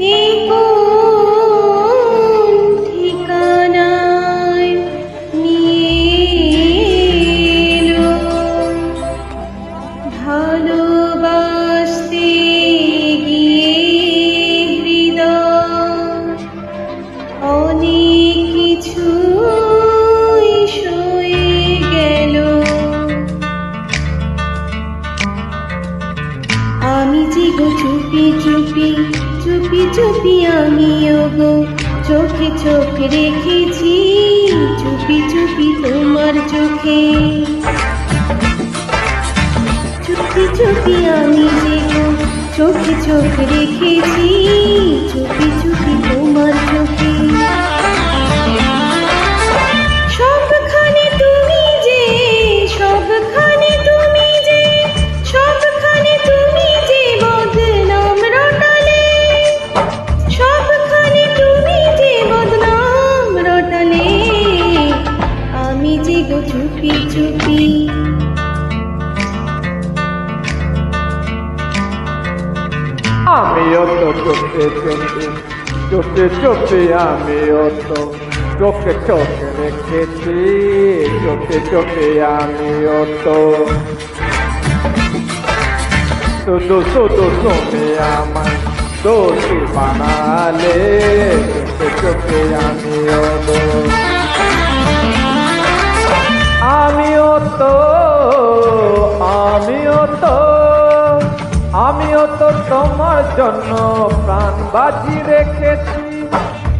He যে গো, চুপি চুপি চুপি চুপি আমিও গো। চোখে, চোখ রেখেছি, চুপি চুপি তোমার চোখে। চুপি চুপি আমি যে চোখে, চোখ রেখেছি, চুপি চুপি তোমার চোখে। আমিও তো চোখে চোখে চোখে চোখে আমিও তো চোখে চোখে রেখেছি চোখে চোখে আমিও তো শুধু শুধু তুমি আমায় দোষী বানালে চোখে চোখে আমিও তো আমিও তো জন্য প্রাণ বাজি রেখেছি।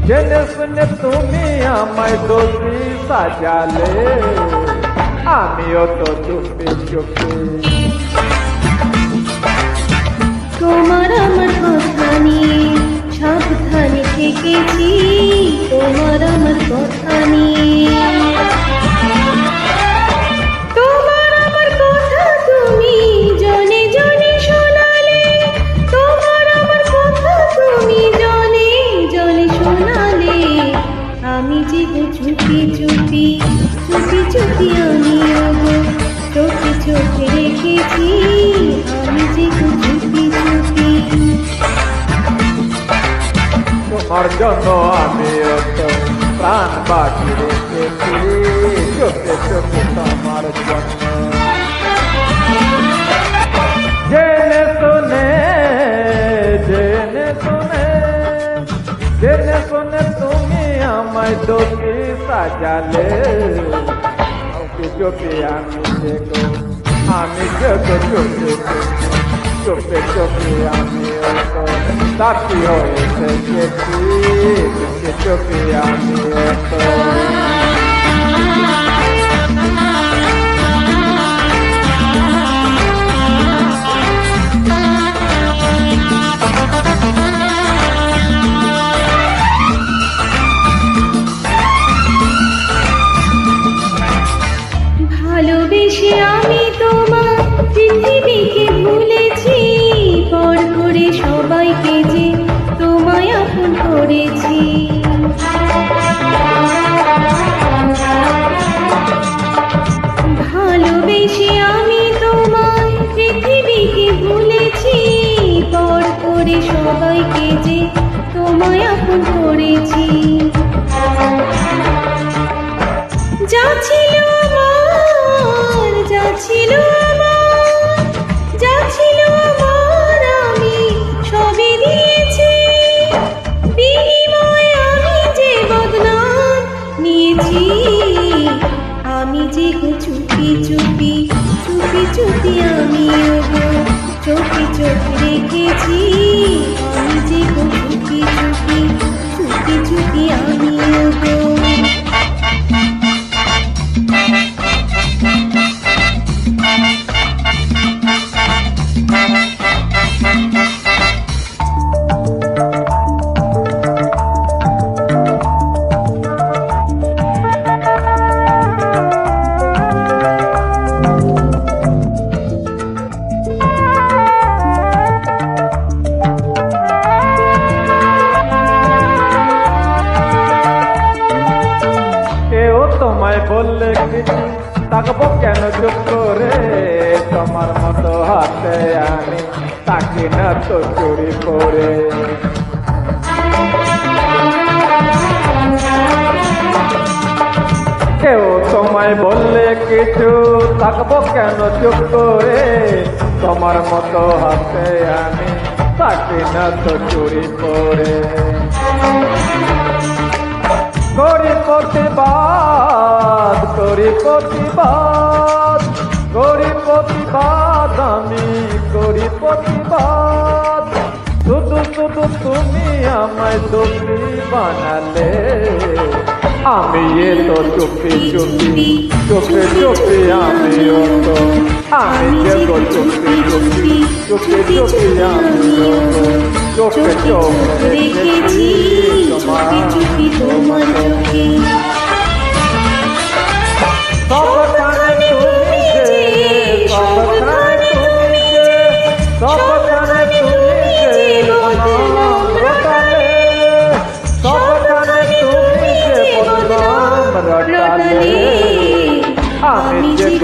জেনে শুনে তুমি আমায় দোষী সাজালে। আমিও তো চুপি চুপি। তোমার আমার কথা নিয়ে সাবধানে থেকেছি। তোমার আমার কথা তোমার জন্য আমিও তো প্রাণ বাজি রেখেছি। চোখে চোখে তোমার জন্য। জেনে শুনে জেনে শুনে জেনে শুনে তুমি আমায় দোষী সাজালে। চোখে আমি দেখো আমি চোখে চোখে চোখে আমি তো সাক্ষী হয়ে থেকেছি চোখে ভালোবেসে আমি তোমায় পৃথিবীকে ভুলেছি পর করে সবাইকে যে তোমায় আপন করেছি। চুপি চুপি আমি চোখে চোখ রেখেছি আমি যে চুপি চুপি চুপি চুপি আমি তোমায় বললে থাকব কেন চুপ করে? তোমার মতো হাতে আমি তাকে না তো চুরি করে। কেউ তোমায় বললে কিছু থাকব কেন চুপ করে? তোমার মতো হাতে আমি তাকে না তো চুরি করে। গরিব প্রতিবাদ করি প্রতিবাদ আমি করি প্রতিবাদ শুধু শুধু তুমি আমায় দোষী বানালে আমি এ তো চুপি চুপি চুপে চুপি আমি ও তো আমি যে গো চুপি চুপি চুপি চুপি আমি ও তো তোমার